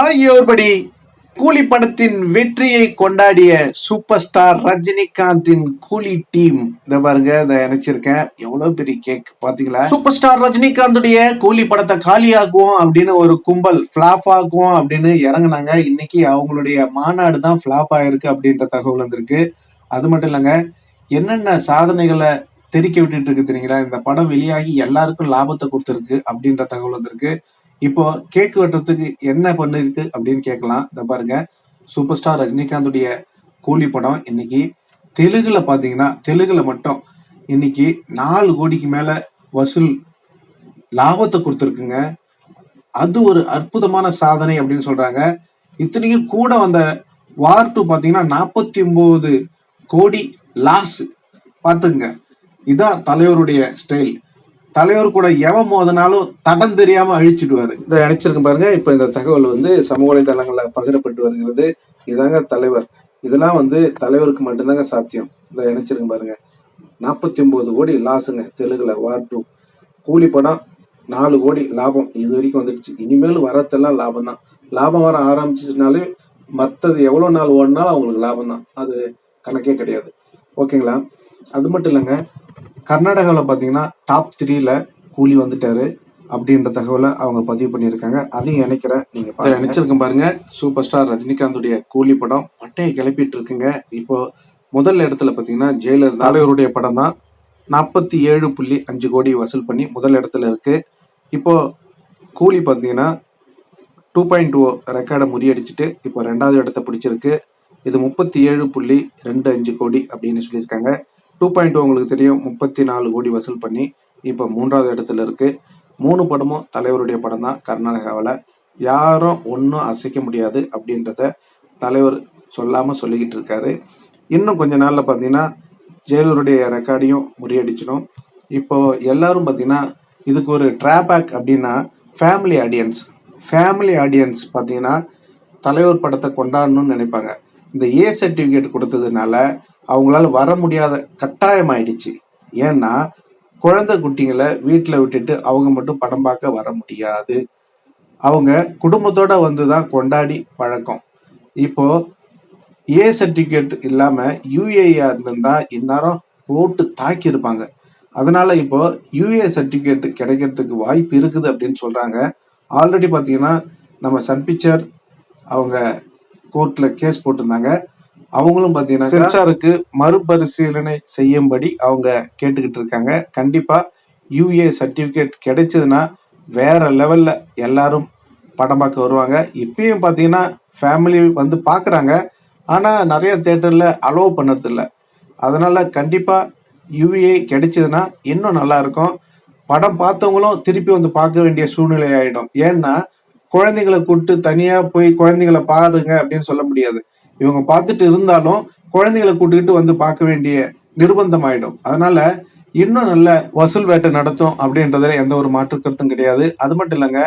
ஆகியோர்படி கூலி படத்தின் வெற்றியை கொண்டாடிய சூப்பர் ஸ்டார் ரஜினிகாந்தின் கூலி டீம் இதை பாருங்க இதை இணைச்சிருக்கேன். எவ்வளவு பெரிய கேக் பாத்தீங்களா? சூப்பர் ஸ்டார் ரஜினிகாந்துடைய கூலி படத்தை காலியாக்குவோம் அப்படின்னு ஒரு கும்பல் ஃபிளாப் ஆக்குவோம் அப்படின்னு இறங்குனாங்க. இன்னைக்கு அவங்களுடைய மாநாடு தான் ஃபிளாப் ஆயிருக்கு அப்படின்ற தகவல் வந்திருக்கு. அது மட்டும் இல்லைங்க என்னென்ன சாதனைகளை தெரிக்க விட்டுட்டு இருக்கு தெரியுங்களா? இந்த படம் வெளியாகி எல்லாருக்கும் லாபத்தை கொடுத்துருக்கு அப்படின்ற தகவல் வந்திருக்கு. இப்போ கேக் வெட்டுறதுக்கு என்ன பண்ணிருக்கு அப்படின்னு கேட்கலாம். இந்த பாருங்க. சூப்பர் ஸ்டார் ரஜினிகாந்துடைய கூலி படம் இன்னைக்கு தெலுங்குல பாத்தீங்கன்னா தெலுங்குல மட்டும் இன்னைக்கு நாலு கோடிக்கு மேல வசூல் லாபத்தை கொடுத்துருக்குங்க. அது ஒரு அற்புதமான சாதனை அப்படின்னு சொல்றாங்க. இத்தனைக்கும் கூட வந்த வார் டூ பாத்தீங்கன்னா நாற்பத்தி ஒன்பது கோடி லாஸ் பாத்துங்க இதான் தலைவருடைய ஸ்டைல் தலைவர் கூட எவன் மோதினாலும் தடம் தெரியாம அழிச்சிடுவாரு. இதை அணைச்சிருக்கும் பாருங்க இப்ப இந்த தகவல் வந்து சமூக வலைதளங்கள்ல பகிரப்பட்டு வருகிறது. இதாங்க தலைவர். இதெல்லாம் வந்து தலைவருக்கு மட்டும்தாங்க சாத்தியம். இதை இணைச்சிருக்கும் பாருங்க. நாற்பத்தி ஒன்பது கோடி லாஸுங்க தெலுங்குல வார் டூ கூலி படம் நாலு கோடி லாபம். இது வரைக்கும் வந்துடுச்சு. இனிமேல் வரத்தெல்லாம் லாபம் தான் லாபம் வர ஆரம்பிச்சிச்சுனாலே மற்றது எவ்வளோ நாள் ஓடினாலும் அவங்களுக்கு லாபம் தான் அது கணக்கே கிடையாது. ஓகேங்களா? அது மட்டும் இல்லைங்க. கர்நாடகாவில் பார்த்தீங்கன்னா டாப் த்ரீல கூலி வந்துட்டாரு அப்படின்ற தகவலை அவங்க பதிவு பண்ணியிருக்காங்க. அதையும் இணைக்கிறேன் நீங்க பாருங்க. இணைச்சிருக்கேன் பாருங்க. சூப்பர் ஸ்டார் ரஜினிகாந்துடைய கூலி படம் பட்டையை கிளப்பிட்டு இருக்குங்க. இப்போ முதல் இடத்துல பார்த்தீங்கன்னா ஜெயிலர் தலைவருடைய படம் தான். நாற்பத்தி ஏழு புள்ளி அஞ்சு கோடி வசூல் பண்ணி முதல் இடத்துல இருக்கு. இப்போ கூலி பார்த்தீங்கன்னா டூ பாயிண்ட் டூ ரெக்கார்டை முறியடிச்சிட்டு இப்போ ரெண்டாவது இடத்த பிடிச்சிருக்கு. இது முப்பத்தி ஏழு புள்ளி ரெண்டு அஞ்சு கோடி அப்படின்னு சொல்லியிருக்காங்க. டூ பாயிண்ட் உங்களுக்கு தெரியும். முப்பத்தி நாலு கோடி வசூல் பண்ணி இப்போ மூன்றாவது இடத்துல இருக்குது மூணு படமும் தலைவருடைய படம் தான் கர்நாடகாவில். யாரும் ஒன்றும் அசைக்க முடியாது அப்படின்றத தலைவர் சொல்லாமல் சொல்லிக்கிட்டு இருக்காரு. இன்னும் கொஞ்ச நாளில் பார்த்தீங்கன்னா ஜெயலருடைய ரெக்கார்டையும் முறியடிச்சிடும். இப்போ எல்லாரும் பார்த்தீங்கன்னா இதுக்கு ஒரு ட்ராபேக் அப்படின்னா ஃபேமிலி ஆடியன்ஸ் ஃபேமிலி ஆடியன்ஸ் பார்த்தீங்கன்னா தலைவர் படத்தை கொண்டாடணும்னு நினைப்பாங்க. இந்த ஏ சர்டிஃபிகேட் கொடுத்ததுனால அவங்களால வர முடியாத கட்டாயம் ஆயிடுச்சு ஏன்னா குழந்தை குட்டிங்களை வீட்டில் விட்டுட்டு அவங்க மட்டும் படம் பார்க்க வர முடியாது. அவங்க குடும்பத்தோட வந்து தான் கொண்டாடி பழக்கம். இப்போ ஏ சர்டிஃபிகேட் இல்லாமல் யூஏஆ இருந்திருந்தா இந்நேரம் போட்டு தாக்கியிருப்பாங்க. அதனால இப்போ யூஏ சர்டிஃபிகேட் கிடைக்கிறதுக்கு வாய்ப்பு இருக்குது அப்படின்னு சொல்கிறாங்க ஆல்ரெடி பார்த்தீங்கன்னா நம்ம சன் பிக்சர் அவங்க கோர்ட்டில் கேஸ் போட்டிருந்தாங்க. அவங்களும் பாத்தீங்கன்னா சென்சாருக்கு மறுபரிசீலனை செய்யும்படி அவங்க கேட்டுக்கிட்டு இருக்காங்க. கண்டிப்பா யூஏ சர்டிபிகேட் கிடைச்சதுன்னா வேற லெவல்ல எல்லாரும் படம் பார்க்க வருவாங்க. இப்பயும் பாத்தீங்கன்னா ஃபேமிலி வந்து பாக்குறாங்க. ஆனா நிறைய தேட்டர்ல அலோவ் பண்ணுறது அதனால் அதனால கண்டிப்பா யூஏ கிடைச்சதுன்னா இன்னும் நல்லா இருக்கும். படம் பார்த்தவங்களும் திருப்பி வந்து பார்க்க வேண்டிய சூழ்நிலை ஆயிடும். ஏன்னா குழந்தைங்களை கூப்பிட்டு தனியா போய் குழந்தைங்களை பாருங்க அப்படின்னு சொல்ல முடியாது. இவங்க பார்த்துட்டு இருந்தாலும் குழந்தைகளை கூட்டிகிட்டு வந்து பார்க்க வேண்டிய நிர்பந்தம் ஆயிடும் அதனால இன்னும் நல்ல வசூல் வேட்டை நடத்தும் அப்படின்றதுல எந்த ஒரு மாற்று கருத்தும் கிடையாது. அது மட்டும் இல்லைங்க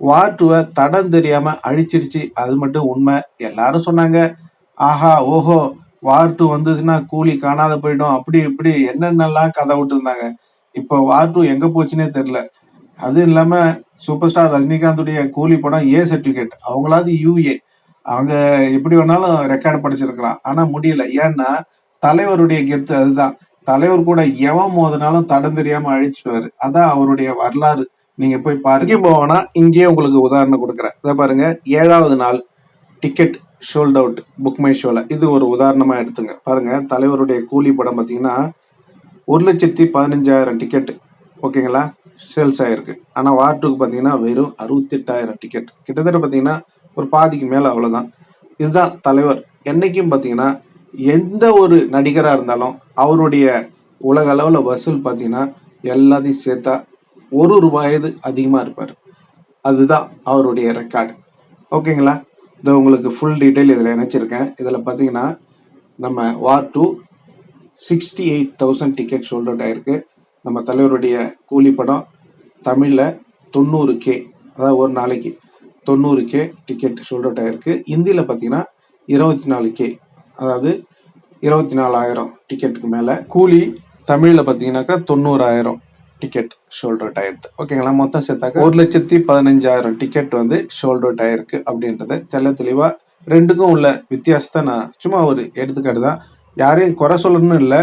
வாட்டுவை தடம் தெரியாம அழிச்சிருச்சு. அது மட்டும் உண்மை. எல்லாரும் சொன்னாங்க ஆஹா ஓஹோ வார் டூ வந்ததுன்னா கூலி காணாத போயிடும். அப்படி இப்படி என்னென்னலாம் கதை விட்டு இருந்தாங்க இப்போ வார் டூ எங்க போச்சுன்னே தெரியல. அது இல்லாம சூப்பர் ஸ்டார் ரஜினிகாந்துடைய கூலி படம் ஏ சர்டிபிகேட் அவங்களாவது யூஏ அவங்க எப்படி வேணாலும் ரெக்கார்டு படிச்சிருக்கலாம். ஆனா முடியல. ஏன்னா தலைவருடைய கெத்து அதுதான். தலைவர் கூட எவன் மோதினாலும் தடம் தெரியாம அழிச்சிடுவாரு. அதான் அவருடைய வரலாறு. நீங்க போய் பாருங்க. போனா இங்கேயே உங்களுக்கு உதாரணம் கொடுக்குறேன். இதை பாருங்க. ஏழாவது நாள் ticket sold out book my ஷோல இது ஒரு உதாரணமா எடுத்துங்க. பாருங்க. தலைவருடைய கூலி படம் பாத்தீங்கன்னா ஒரு லட்சத்தி பதினஞ்சாயிரம் டிக்கெட் ஓகேங்களா சேல்ஸ் ஆயிருக்கு. ஆனா வார் டூக்கு பாத்தீங்கன்னா வெறும் அறுபத்தெட்டாயிரம் டிக்கெட் கிட்டத்தட்ட பாத்தீங்கன்னா ஒரு பாதிக்கு மேல அவ்வளவுதான். இதுதான் தலைவர். என்னைக்கும் பாத்தீங்கன்னா எந்த ஒரு நடிகரா இருந்தாலும் அவருடைய உலக அளவுல வசூல் பாத்தீங்கன்னா எல்லாத்தையும் சேர்த்தா ஒரு ரூபாயது அதிகமா இருப்பார். அதுதான் அவருடைய ரெக்கார்டு ஓகேங்களா? இதை உங்களுக்கு ஃபுல் டீட்டெயில் இதில் இணைச்சிருக்கேன். இதில் பார்த்தீங்கன்னா நம்ம வார் two sixty eight thousand ticket sold out ஆயிருக்கு. நம்ம தலைவருடைய கூலி படம் தமிழில் தொண்ணூறு கே அதாவது ஒரு நாளைக்கு தொண்ணூறு கே டிக்கெட் சோல்ட் அவுட் ஆயிருக்கு இந்தியில் பார்த்தீங்கன்னா இருபத்தி நாலு கே அதாவது இருபத்தி நாலாயிரம் டிக்கெட்டுக்கு மேலே. கூலி தமிழில் பார்த்தீங்கன்னாக்கா தொண்ணூறாயிரம் டிக்கெட் ஷோல்டர் அவுட் ஆயிருக்கு ஓகேங்களா மொத்தம் சேர்த்தாக்க ஒரு லட்சத்தி பதினஞ்சாயிரம் டிக்கெட் வந்து ஷோல்ட் அவுட் ஆயிருக்கு அப்படின்றத தெள்ள தெளிவாக ரெண்டுக்கும் உள்ள வித்தியாசத்தை நான் சும்மா ஒரு எடுத்துக்காட்டு தான். யாரையும் குறை சொல்லணும்னு இல்லை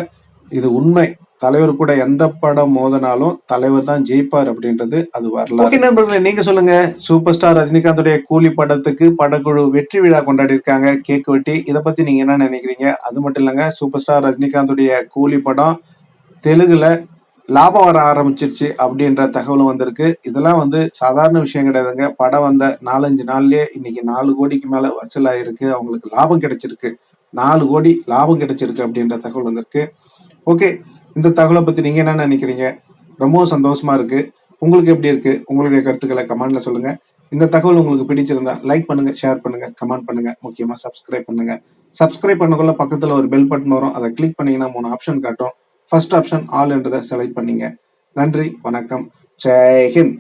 இது உண்மை. தலைவர் கூட எந்த படம் மோதினாலும் தலைவர் தான் ஜெயிப்பார் அப்படின்றது அது வரலாறு. ஓகே நண்பர்களே நீங்க சொல்லுங்க. சூப்பர் ஸ்டார் ரஜினிகாந்துடைய கூலி படத்துக்கு படக்குழு வெற்றி விழா கொண்டாடி இருக்காங்க கேக் வெட்டி. இதை பத்தி நீங்க என்ன நினைக்கிறீங்க? அது மட்டும் இல்லைங்க சூப்பர் ஸ்டார் ரஜினிகாந்துடைய கூலி படம் தெலுங்குல லாபம் வர ஆரம்பிச்சிருச்சு அப்படின்ற தகவலும் வந்திருக்கு. இதெல்லாம் வந்து சாதாரண விஷயம் கிடையாதுங்க. படம் வந்த நாலஞ்சு நாள்லயே இன்னைக்கு நாலு கோடிக்கு மேல வசூலாயிருக்கு. அவங்களுக்கு லாபம் கிடைச்சிருக்கு. நாலு கோடி லாபம் கிடைச்சிருக்கு அப்படின்ற தகவல் வந்திருக்கு. ஓகே இந்த தகவலை பத்தி நீங்க என்ன நினைக்கிறீங்க? ரொம்பவும் சந்தோஷமா இருக்கு. உங்களுக்கு எப்படி இருக்கு? உங்களுடைய கருத்துக்களை கமெண்ட்ல சொல்லுங்க. இந்த தகவல் உங்களுக்கு பிடிச்சிருந்தா லைக் பண்ணுங்க ஷேர் பண்ணுங்க கமெண்ட் பண்ணுங்க. முக்கியமா சப்ஸ்கிரைப் பண்ணுங்க. சப்ஸ்கிரைப் பண்ணக்குள்ள பக்கத்துல ஒரு பெல் பட்டன் வரும். அதை கிளிக் பண்ணீங்கன்னா மூணு ஆப்ஷன் காட்டும். ஃபர்ஸ்ட் ஆப்ஷன் ஆல் என்றதை செலக்ட் பண்ணீங்க. நன்றி வணக்கம். ஜெய்ஹிந்த்